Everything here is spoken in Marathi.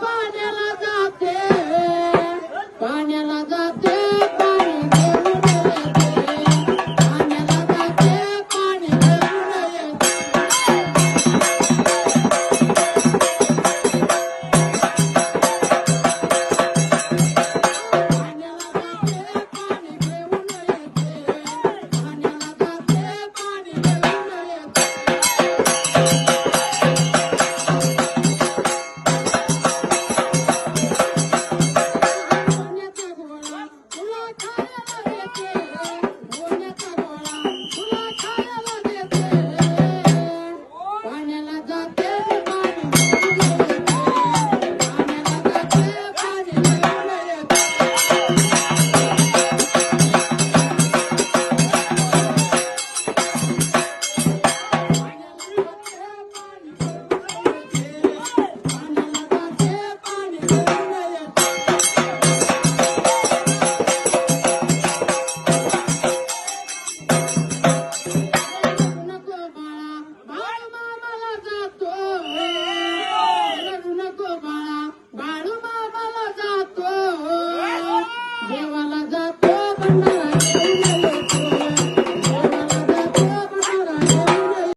पाण्याला जाते. पाण्याला जाते. ba ba ba ba